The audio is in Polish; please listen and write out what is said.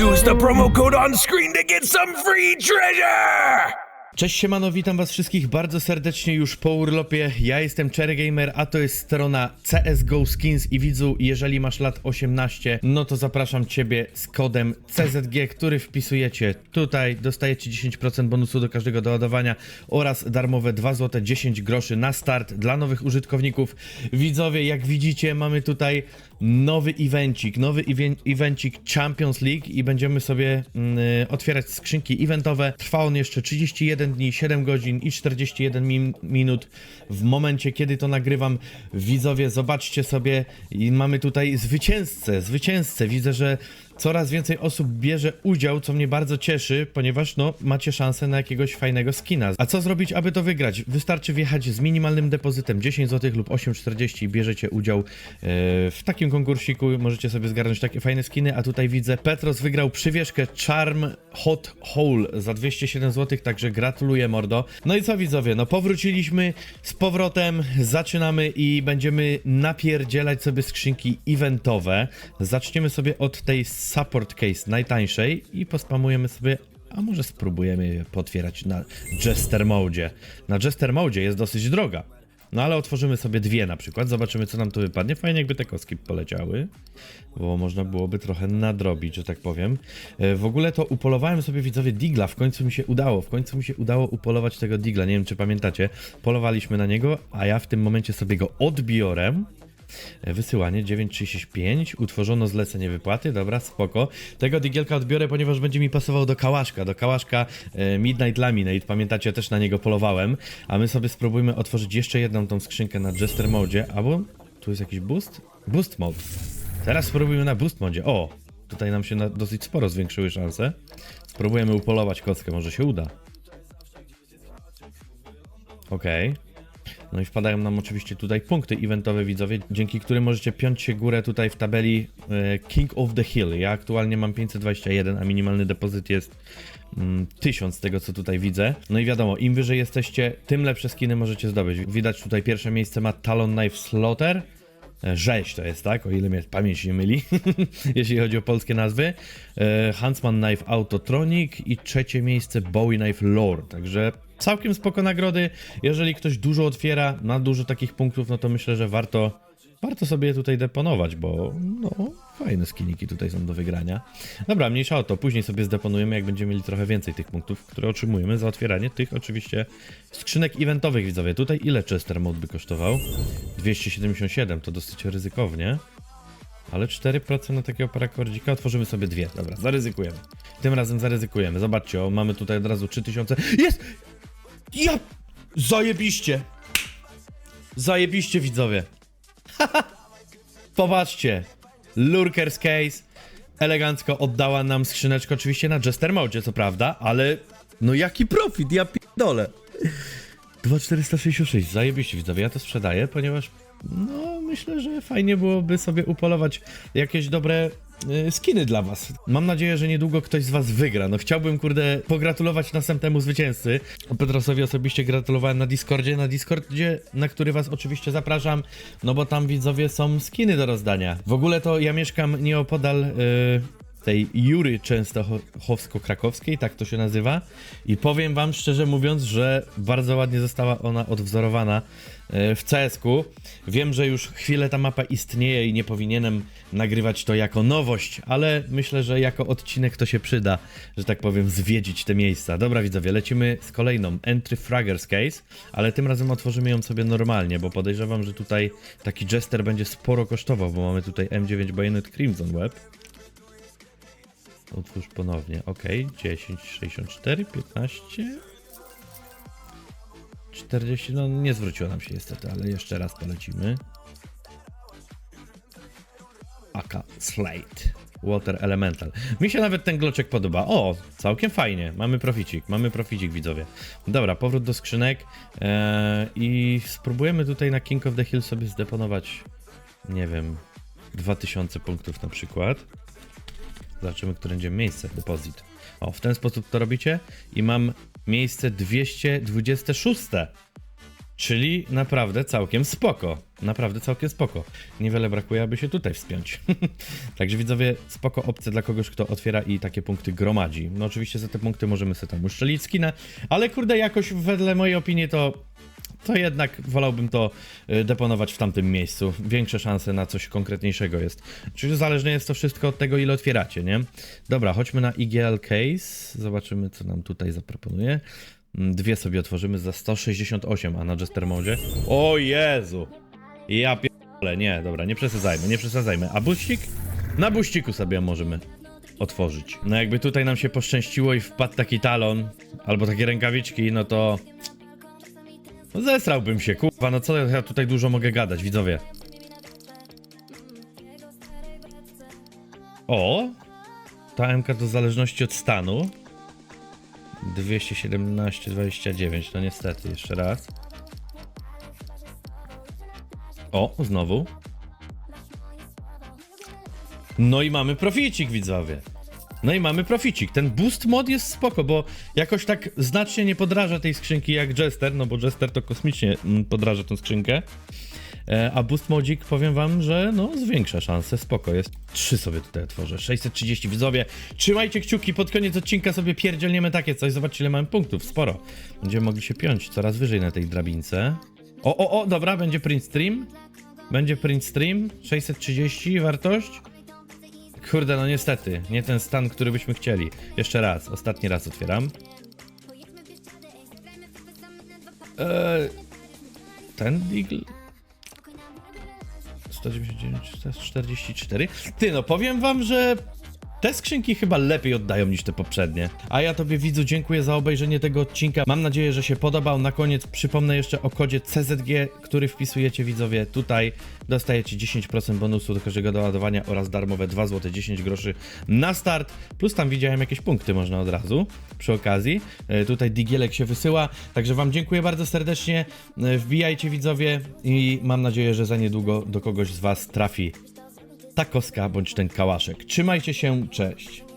Use the promo code on screen to get some free treasure! Cześć siemano, witam was wszystkich bardzo serdecznie już po urlopie. Ja jestem Cherry Gamer, a to jest strona CSGO Skins i widzu, jeżeli masz lat 18, no to zapraszam ciebie z kodem CZG, który wpisujecie tutaj, dostajecie 10% bonusu do każdego doładowania oraz darmowe 2 zł 10 groszy na start dla nowych użytkowników. Widzowie, jak widzicie, mamy tutaj nowy evencik, nowy evencik Champions League i będziemy sobie mm, otwierać skrzynki eventowe. Trwa on jeszcze 31 dni, 7 godzin i 41 min- minut. W momencie, kiedy to nagrywam, widzowie, zobaczcie sobie i mamy tutaj zwycięzcę, zwycięzcę. Widzę, że coraz więcej osób bierze udział, co mnie bardzo cieszy, ponieważ no, macie szansę na jakiegoś fajnego skina. A co zrobić, aby to wygrać? Wystarczy wjechać z minimalnym depozytem 10 zł lub 8,40 i bierzecie udział e, w takim konkursiku. Możecie sobie zgarnąć takie fajne skiny, a tutaj widzę Petros wygrał przywieszkę Charm Hot Hole za 207 zł, także gratuluję mordo. No i co widzowie, no powróciliśmy z powrotem, zaczynamy i będziemy napierdzielać sobie skrzynki eventowe. Zaczniemy sobie od tej support case najtańszej i pospamujemy sobie a może spróbujemy je potwierać na Jester Mode. Na Jester Mode jest dosyć droga. No ale otworzymy sobie dwie na przykład, zobaczymy co nam tu wypadnie. Fajnie jakby te kostki poleciały, bo można byłoby trochę nadrobić, że tak powiem. E, W ogóle to upolowałem sobie widzowie Digla, w końcu mi się udało, w końcu mi się udało upolować tego Digla, nie wiem czy pamiętacie. Polowaliśmy na niego, a ja w tym momencie sobie go odbiorę. Wysyłanie 935, utworzono zlecenie wypłaty, dobra, spoko. Tego digielka odbiorę, ponieważ będzie mi pasował do kałaszka, do kałaszka e, Midnight Laminate, pamiętacie, też na niego polowałem. A my sobie spróbujmy otworzyć jeszcze jedną tą skrzynkę na Jester Mode, albo tu jest jakiś boost? Boost mode. Teraz spróbujmy na boost modzie. O, tutaj nam się na dosyć sporo zwiększyły szanse. Spróbujemy upolować kostkę, może się uda. Okej. No i wpadają nam oczywiście tutaj punkty eventowe widzowie, dzięki którym możecie piąć się górę tutaj w tabeli e, King of the Hill. Ja aktualnie mam 521, a minimalny depozyt jest mm, 1000 z tego co tutaj widzę. No i wiadomo, im wyżej jesteście, tym lepsze skiny możecie zdobyć. Widać tutaj pierwsze miejsce ma Talon Knife Slaughter. E, Rzeź to jest, tak? O ile mnie pamięć nie myli, jeśli chodzi o polskie nazwy. E, Huntsman Knife Autotronic i trzecie miejsce Bowie Knife Lore. Także całkiem spoko nagrody. Jeżeli ktoś dużo otwiera, ma dużo takich punktów, no to myślę, że warto, warto sobie je tutaj deponować, bo no, fajne skiniki tutaj są do wygrania. Dobra, mniejsza o to. Później sobie zdeponujemy, jak będziemy mieli trochę więcej tych punktów, które otrzymujemy za otwieranie tych oczywiście skrzynek eventowych, widzowie. Tutaj ile Chester Mode by kosztował? 277, to dosyć ryzykownie. Ale 4% na takiego parakordzika otworzymy sobie dwie. Dobra, zaryzykujemy. Tym razem zaryzykujemy. Zobaczcie, o, mamy tutaj od razu 3000. Jest! Ja! Zajebiście! Zajebiście, widzowie. Popatrzcie. Lurker's Case elegancko oddała nam skrzyneczkę oczywiście na Jester Mode, co prawda, ale no jaki profit, ja pierdolę. 2466, zajebiście widzowie, ja to sprzedaję, ponieważ no myślę, że fajnie byłoby sobie upolować jakieś dobre skiny dla was. Mam nadzieję, że niedługo ktoś z was wygra. No chciałbym, kurde, pogratulować następnemu zwycięzcy. Petrosowi osobiście gratulowałem na Discordzie, na Discordzie, na który was oczywiście zapraszam, no bo tam widzowie są skiny do rozdania. W ogóle to ja mieszkam nieopodal... y, tej Jury Częstochowsko-Krakowskiej, tak to się nazywa. I powiem wam szczerze mówiąc, że bardzo ładnie została ona odwzorowana e, w CS-ku. Wiem, że już chwilę ta mapa istnieje i nie powinienem nagrywać to jako nowość, ale myślę, że jako odcinek to się przyda, że tak powiem, zwiedzić te miejsca. Dobra widzowie, lecimy z kolejną Entry Fragger's Case, ale tym razem otworzymy ją sobie normalnie, bo podejrzewam, że tutaj taki Jester będzie sporo kosztował, bo mamy tutaj M9 Bayonet Crimson Web. Otwórz ponownie. Ok, 10, 64, 15. 40, no nie zwróciło nam się niestety, ale jeszcze raz polecimy. Aka Slate. Water Elemental. Mi się nawet ten gloczek podoba. O, całkiem fajnie. Mamy proficik, mamy proficik, widzowie. Dobra, powrót do skrzynek eee, i spróbujemy tutaj na King of the Hill sobie zdeponować, nie wiem, 2000 punktów na przykład. Zobaczymy, które będzie miejsce, depozyt. O, w ten sposób to robicie i mam miejsce 226. Czyli naprawdę całkiem spoko. Naprawdę całkiem spoko. Niewiele brakuje, aby się tutaj wspiąć. Także widzowie, spoko opcja dla kogoś, kto otwiera i takie punkty gromadzi. No oczywiście za te punkty możemy sobie tam uszczelić skinę, ale kurde, jakoś wedle mojej opinii to to jednak wolałbym to y, deponować w tamtym miejscu. Większe szanse na coś konkretniejszego jest. Czyli zależne jest to wszystko od tego, ile otwieracie, nie? Dobra, chodźmy na IGL Case. Zobaczymy, co nam tutaj zaproponuje. Mm, Dwie sobie otworzymy za 168, a na Jester Mode? O Jezu! Ja pierdolę, nie, dobra, nie przesadzajmy, nie przesadzajmy. A buścik? Na buściku sobie możemy otworzyć. No jakby tutaj nam się poszczęściło i wpadł taki talon, albo takie rękawiczki, no to... No zesrałbym się, kurwa, no co ja tutaj dużo mogę gadać, widzowie. O! Ta MK to w zależności od stanu. 217, 29, no niestety, jeszcze raz. O, znowu. No i mamy proficik, widzowie. No i mamy proficik. Ten boost mod jest spoko, bo jakoś tak znacznie nie podraża tej skrzynki jak Jester, no bo Jester to kosmicznie mm, podraża tą skrzynkę. E, A boost modzik powiem wam, że no zwiększa szanse, spoko jest. Trzy sobie tutaj otworzę, 630 widzowie. Trzymajcie kciuki, pod koniec odcinka sobie pierdzielniemy takie coś, zobaczcie ile mamy punktów, sporo. Będziemy mogli się piąć coraz wyżej na tej drabince. O, o, o, dobra, będzie print stream. Będzie print stream, 630 wartość. Kurde, no niestety, nie ten stan, który byśmy chcieli. Jeszcze raz, ostatni raz otwieram. Eee, ten Deagle? 199, 144. Ty, no powiem wam, że te skrzynki chyba lepiej oddają niż te poprzednie. A ja tobie widzu dziękuję za obejrzenie tego odcinka. Mam nadzieję, że się podobał. Na koniec przypomnę jeszcze o kodzie CZG, który wpisujecie widzowie tutaj. Dostajecie 10% bonusu do każdego doładowania oraz darmowe 2 zł 10 groszy na start. Plus tam widziałem jakieś punkty można od razu przy okazji. E, Tutaj digielek się wysyła. Także wam dziękuję bardzo serdecznie. E, Wbijajcie widzowie i mam nadzieję, że za niedługo do kogoś z was trafi ta koska bądź ten kałaszek. Trzymajcie się, cześć.